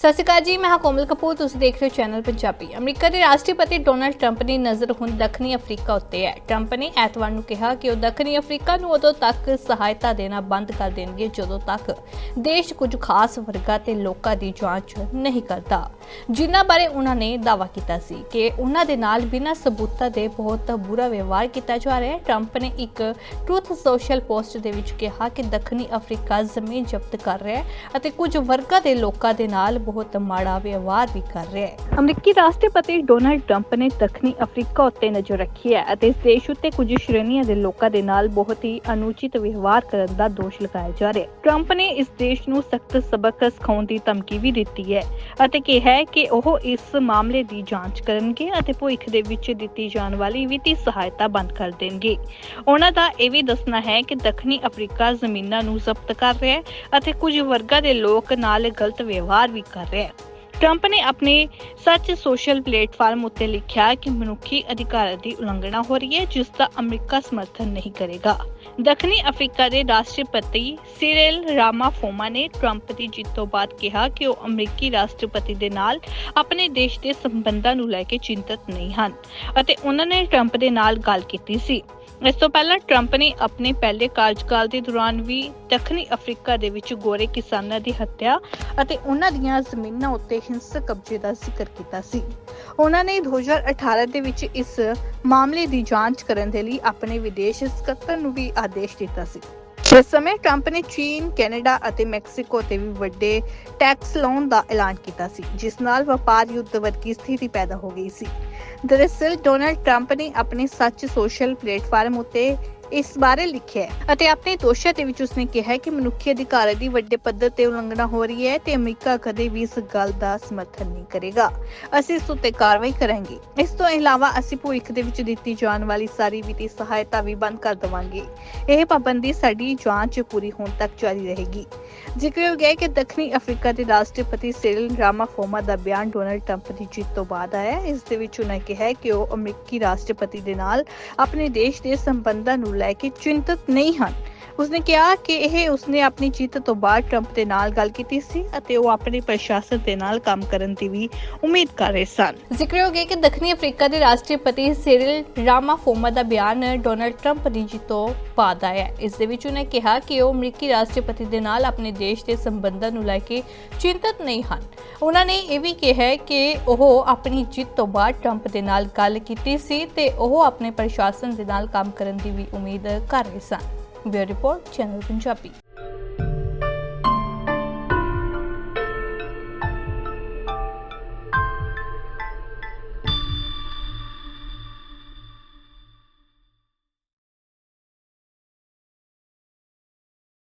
ਸਤਿ ਸ਼੍ਰੀ ਅਕਾਲ ਜੀ, ਮੈਂ ਹਾਂ ਕੋਮਲ ਕਪੂਰ, ਤੁਸੀਂ ਦੇਖ ਰਹੇ ਹੋ ਚੈਨਲ ਪੰਜਾਬੀ। ਅਮਰੀਕਾ ਦੇ ਰਾਸ਼ਟਰਪਤੀ ਡੋਨਲਡ ਟਰੰਪ ਦੀ ਨਜ਼ਰ ਹੁਣ ਦੱਖਣੀ ਅਫਰੀਕਾ ਉੱਤੇ ਹੈ। ਟਰੰਪ ਨੇ ਐਤਵਾਰ ਨੂੰ ਕਿਹਾ ਕਿ ਉਹ ਦੱਖਣੀ ਅਫਰੀਕਾ ਨੂੰ ਉਦੋਂ ਤੱਕ ਸਹਾਇਤਾ ਦੇਣਾ ਬੰਦ ਕਰ ਦੇਣਗੇ, ਜਦੋਂ ਤੱਕ ਦੇਸ਼ ਕੁਝ ਖਾਸ ਵਰਗਾਂ ਤੇ ਲੋਕਾਂ ਦੀ ਜਾਂਚ ਨਹੀਂ ਕਰਦਾ। ਜਿਨ੍ਹਾਂ ਬਾਰੇ ਉਹਨਾਂ ਨੇ ਦਾਅਵਾ ਕੀਤਾ ਸੀ ਕਿ ਉਹਨਾਂ ਦੇ ਨਾਲ ਬਿਨਾਂ ਸਬੂਤਾਂ ਦੇ ਬਹੁਤ ਬੁਰਾ ਵਿਵਹਾਰ ਕੀਤਾ ਜਾ ਰਿਹਾ ਹੈ। ਟਰੰਪ ਨੇ ਇੱਕ ਟਰੂਥ ਸੋਸ਼ਲ ਪੋਸਟ ਦੇ ਵਿੱਚ ਕਿਹਾ ਕਿ ਦੱਖਣੀ ਅਫਰੀਕਾ ਜ਼ਮੀਨ ਜ਼ਬਤ ਕਰ ਰਿਹਾ ਹੈ ਅਤੇ ਕੁਝ ਵਰਗਾਂ ਦੇ ਲੋਕਾਂ ਦੇ ਨਾਲ ਬਹੁਤ ਮਾੜਾ ਵਿਵਹਾਰ ਵੀ ਕਰ ਰਿਹਾ ਹੈ। ਅਮਰੀਕੀ ਰਾਸ਼ਟਰਪਤੀ ਡੋਨਾਲਡ ਟਰੰਪ ਨੇ ਦੱਖਣੀ ਅਫਰੀਕਾ ਉੱਤੇ ਨਜ਼ਰ ਰੱਖੀ ਹੈ ਅਤੇ ਇਸ ਦੇਸ਼ ਉੱਤੇ ਕੁਝ ਸ਼੍ਰੇਣੀਆਂ ਦੇ ਲੋਕਾਂ ਦੇ ਨਾਲ ਬਹੁਤ ਹੀ ਅਨੁਚਿਤ ਵਿਵਹਾਰ ਕਰਨ ਦਾ ਦੋਸ਼ ਲਗਾਇਆ ਜਾ ਰਿਹਾ ਹੈ। ਟਰੰਪ ਨੇ ਇਸ ਦੇਸ਼ ਨੂੰ ਸਖਤ ਸਬਕ ਸਿਖਾਉਣ ਦੀ ਧਮਕੀ ਵੀ ਦਿੱਤੀ ਹੈ ਅਤੇ ਕਿਹਾ ਹੈ ਕਿ ਉਹ ਇਸ ਮਾਮਲੇ ਦੀ ਜਾਂਚ ਕਰਨਗੇ ਅਤੇ ਭਵਿੱਖ ਦੇ ਵਿੱਚ ਦਿੱਤੀ ਜਾਣ ਵਾਲੀ ਵਿੱਤੀ ਸਹਾਇਤਾ ਬੰਦ ਕਰ ਦੇਣਗੇ। ਉਹਨਾਂ ਦਾ ਇਹ ਵੀ ਦੱਸਣਾ ਹੈ ਕਿ ਦੱਖਣੀ ਅਫਰੀਕਾ ਜ਼ਮੀਨਾਂ ਨੂੰ ਜ਼ਬਤ ਕਰ ਰਿਹਾ ਹੈ ਅਤੇ ਕੁਝ ਵਰਗਾਂ ਦੇ ਲੋਕ ਨਾਲ ਗਲਤ ਵਿਵਹਾਰ ਵੀ ਕਰ ਰਿਹਾ ਹੈ। ਟਰੰਪ ਨੇ ਆਪਣੇ ਸੱਚ ਸੋਸ਼ਲ ਪਲੇਟਫਾਰਮ ਉੱਤੇ ਲਿਖਿਆ ਕਿ ਮਨੁੱਖੀ ਅਧਿਕਾਰਾਂ ਦੀ ਉਲੰਘਣਾ ਹੋ ਰਹੀ ਹੈ ਜਿਸ ਦਾ ਅਮਰੀਕਾ ਸਮਰਥਨ ਨਹੀਂ ਕਰੇਗਾ। ਦੱਖਣੀ ਅਫਰੀਕਾ ਦੇ ਰਾਸ਼ਟਰਪਤੀ ਸਿਰਿਲ ਰਾਮਾਫੋਮਾ ਨੇ ਟਰੰਪ ਦੀ ਜਿੱਤ ਤੋਂ ਬਾਅਦ ਕਿਹਾ ਕਿ ਉਹ ਅਮਰੀਕੀ ਰਾਸ਼ਟਰਪਤੀ ਦੇ ਨਾਲ ਆਪਣੇ ਦੇਸ਼ ਦੇ ਸੰਬੰਧਾਂ ਨੂੰ ਲੈ ਕੇ ਚਿੰਤਤ ਨਹੀਂ ਹਨ ਅਤੇ ਉਹਨਾਂ ਨੇ ਟਰੰਪ ਦੇ ਨਾਲ ਗੱਲ ਕੀਤੀ ਸੀ। ਇਸ ਤੋਂ ਪਹਿਲਾਂ ਟਰੰਪ ਨੇ ਆਪਣੇ ਪਹਿਲੇ ਕਾਰਜਕਾਲ ਦੇ ਦੌਰਾਨ ਵੀ ਦੱਖਣੀ ਅਫਰੀਕਾ ਦੇ ਵਿੱਚ ਗੋਰੇ ਕਿਸਾਨਾਂ ਦੀ ਹੱਤਿਆ ਅਤੇ ਉਹਨਾਂ ਦੀਆਂ ਜ਼ਮੀਨਾਂ ਉੱਤੇ ਹਿੰਸਕ ਕਬਜ਼ੇ ਦਾ ਜ਼ਿਕਰ ਕੀਤਾ ਸੀ। ਉਹਨਾਂ ਨੇ 2018 ਦੇ ਵਿੱਚ ਇਸ ਮਾਮਲੇ ਦੀ ਜਾਂਚ ਕਰਨ ਦੇ ਲਈ ਆਪਣੇ ਵਿਦੇਸ਼ ਸਕੱਤਰ ਨੂੰ ਵੀ ਆਦੇਸ਼ ਦਿੱਤਾ ਸੀ। ਇਸ ਸਮੇਂ ਟਰੰਪ ਨੇ ਚੀਨ, ਕੈਨੇਡਾ ਅਤੇ ਮੈਕਸੀਕੋ ਤੇ ਵੀ ਵੱਡੇ ਟੈਕਸ ਲਾਉਣ ਦਾ ਐਲਾਨ ਕੀਤਾ ਸੀ ਜਿਸ ਨਾਲ ਵਪਾਰ ਯੁੱਧ ਵਰਗੀ ਸਥਿਤੀ ਪੈਦਾ ਹੋ ਗਈ ਸੀ। ਦਰਅਸਲ ਡੋਨਲਡ ਟਰੰਪ ਨੇ ਆਪਣੇ ਸੱਚ ਸੋਸ਼ਲ ਪਲੇਟਫਾਰਮ ਉੱਤੇ ਇਸ ਬਾਰੇ ਲਿਖਿਆ ਹੈ। ਅਤੇ ਆਪਣੇ ਦੋਸ਼ਾਂ ਦੇ ਵਿੱਚ ਉਸਨੇ ਕਿਹਾ ਹੈ ਕਿ ਮਨੁੱਖੀ ਅਧਿਕਾਰਾਂ ਦੀ ਵੱਡੇ ਪੱਧਰ ਤੇ ਉਲੰਘਣਾ ਹੋ ਰਹੀ ਹੈ ਤੇ ਅਮਰੀਕਾ ਕਦੇ ਵੀ ਇਸ ਗੱਲ ਦਾ ਸਮਰਥਨ ਨਹੀਂ ਕਰੇਗਾ। ਅਸੀਂ ਇਸ ਉੱਤੇ ਕਾਰਵਾਈ ਕਰਾਂਗੇ। ਇਸ ਤੋਂ ਇਲਾਵਾ ਅਸੀਂ ਭਵਿੱਖ ਦੇ ਵਿੱਚ ਦਿੱਤੀ ਜਾਣ ਵਾਲੀ ਸਾਰੀ ਵਿੱਤੀ ਸਹਾਇਤਾ ਵੀ ਬੰਦ ਕਰ ਦੇਵਾਂਗੇ। ਇਹ ਪਾਬੰਦੀ ਸਾਡੀ ਜਾਂਚ ਪੂਰੀ ਹੋਣ ਤੱਕ ਜਾਰੀ ਰਹੇਗੀ। ਜ਼ਿਕਰਯੋਗ ਹੈ ਕਿ ਦੱਖਣੀ ਅਫਰੀਕਾ ਦੇ ਰਾਸ਼ਟਰਪਤੀ ਸਿਰਿਲ ਰਾਮਾਫੋਮਾ ਦਾ ਬਿਆਨ ਡੋਨਲਡ ਟਰੰਪ ਦੀ ਜਿੱਤ ਤੋਂ ਬਾਅਦ ਆਇਆ ਹੈ। ਇਸ ਦੇ ਵਿੱਚ ਉਨ੍ਹਾਂ ਕਿਹਾ ਕਿ ਉਹ ਅਮਰੀਕੀ ਰਾਸ਼ਟਰਪਤੀ ਦੇ ਨਾਲ ਆਪਣੇ ਦੇਸ਼ ਦੇ ਸੰਬੰਧਾਂ ਨੂੰ ਲੈ ਕੇ ਚਿੰਤਤ ਨਹੀਂ ਹਨ। ਉਸਨੇ ਕਿਹਾ ਕਿ ਇਹ ਉਸਨੇ ਆਪਣੀ ਜਿੱਤ ਤੋਂ ਬਾਅਦ ਟਰੰਪ ਦੇ ਨਾਲ ਗੱਲ ਕੀਤੀ ਸੀ ਅਤੇ ਉਹ ਆਪਣੇ ਪ੍ਰਸ਼ਾਸਨ ਦੇ ਨਾਲ ਕੰਮ ਕਰਨ ਦੀ ਵੀ ਉਮੀਦ ਕਰ ਰਹੇ ਸਨ। ਜ਼ਿਕਰਯੋਗ ਹੈ ਕਿ ਦੱਖਣੀ ਅਫਰੀਕਾ ਦੇ ਰਾਸ਼ਟਰਪਤੀ ਸਿਰਿਲ ਰਾਮਾਫੋਮਾ ਦਾ ਬਿਆਨ ਡੋਨਾਲਡ ਟਰੰਪ ਦੀ ਜਿੱਤ ਤੋਂ ਬਾਅਦ ਆਇਆ ਇਸ ਦੇ ਵਿੱਚ ਉਹਨੇ ਕਿਹਾ ਕਿ ਉਹ ਅਮਰੀਕੀ ਰਾਸ਼ਟਰਪਤੀ ਦੇ ਨਾਲ ਆਪਣੇ ਦੇਸ਼ ਦੇ ਸੰਬੰਧਾਂ ਨੂੰ ਲੈ ਕੇ ਚਿੰਤਤ ਨਹੀਂ ਹਨ। ਉਹਨਾਂ ਨੇ ਇਹ ਵੀ ਕਿਹਾ ਕਿ ਉਹ ਆਪਣੀ ਜਿੱਤ ਤੋਂ ਬਾਅਦ ਟਰੰਪ ਦੇ ਨਾਲ ਗੱਲ ਕੀਤੀ ਸੀ ਤੇ ਉਹ ਆਪਣੇ ਪ੍ਰਸ਼ਾਸਨ ਦੇ ਨਾਲ ਕੰਮ ਕਰਨ ਦੀ ਵੀ ਉਮੀਦ ਕਰ ਰਹੇ ਸਨ। Bureau report channel Punjabi